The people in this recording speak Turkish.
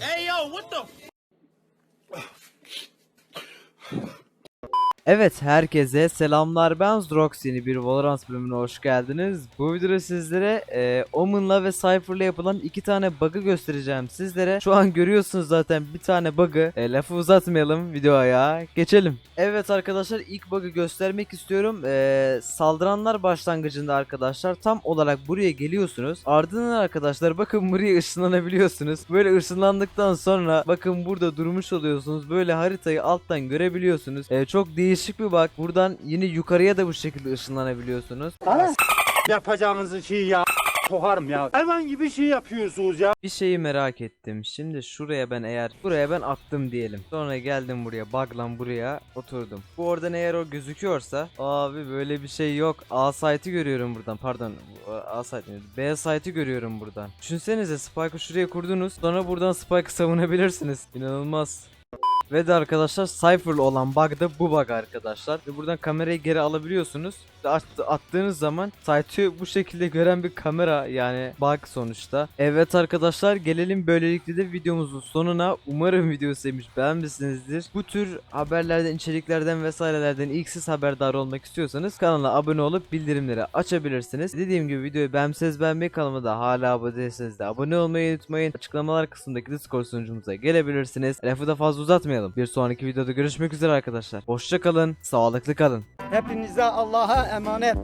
Hey yo, what the Evet herkese selamlar ben Zrox yeni bir Valorant bölümüne hoş geldiniz. Bu videoda sizlere e, Omen'la ve Cypher'la yapılan iki tane bug'ı göstereceğim sizlere. Şu an görüyorsunuz zaten bir tane bug'ı. E, lafı uzatmayalım videoya geçelim. Evet arkadaşlar ilk bug'ı göstermek istiyorum. E, saldıranlar başlangıcında arkadaşlar tam olarak buraya geliyorsunuz. Ardından arkadaşlar bakın buraya ışınlanabiliyorsunuz. Böyle ışınlandıktan sonra bakın burada durmuş oluyorsunuz. Böyle haritayı alttan görebiliyorsunuz. E, çok değişik bir bak. Buradan yine yukarıya da bu şekilde ışınlanabiliyorsunuz. yapacağınızı şey ya sokarım ya. Hayvan gibi şey yapıyorsunuz ya. Bir şeyi merak ettim. Şimdi şuraya ben eğer buraya ben attım diyelim. Sonra geldim buraya buglan buraya oturdum. Bu oradan eğer o gözüküyorsa abi böyle bir şey yok. A site'ı görüyorum buradan. Pardon. A site? B site'ı görüyorum buradan. Düşünsenize Spike'ı şuraya kurdunuz. Sonra buradan Spike'ı savunabilirsiniz. İnanılmaz. Ve de arkadaşlar Cypher'lı olan bug da bu bug arkadaşlar. Ve buradan kamerayı geri alabiliyorsunuz. At- attığınız zaman site'ı bu şekilde gören bir kamera yani bug sonuçta. Evet arkadaşlar gelelim böylelikle de videomuzun sonuna. Umarım video sevmiş beğenmişsinizdir. Bu tür haberlerden, içeriklerden vesairelerden ilk siz haberdar olmak istiyorsanız kanala abone olup bildirimleri açabilirsiniz. Dediğim gibi videoyu beğenmişseniz beğenmeyi kanalıma da hala abone değilseniz de abone olmayı unutmayın. Açıklamalar kısmındaki Discord sunucumuza gelebilirsiniz. Lafı da fazla uzatmayalım. Bir sonraki videoda görüşmek üzere arkadaşlar. Hoşça kalın, sağlıklı kalın. Hepinize Allah'a emanet.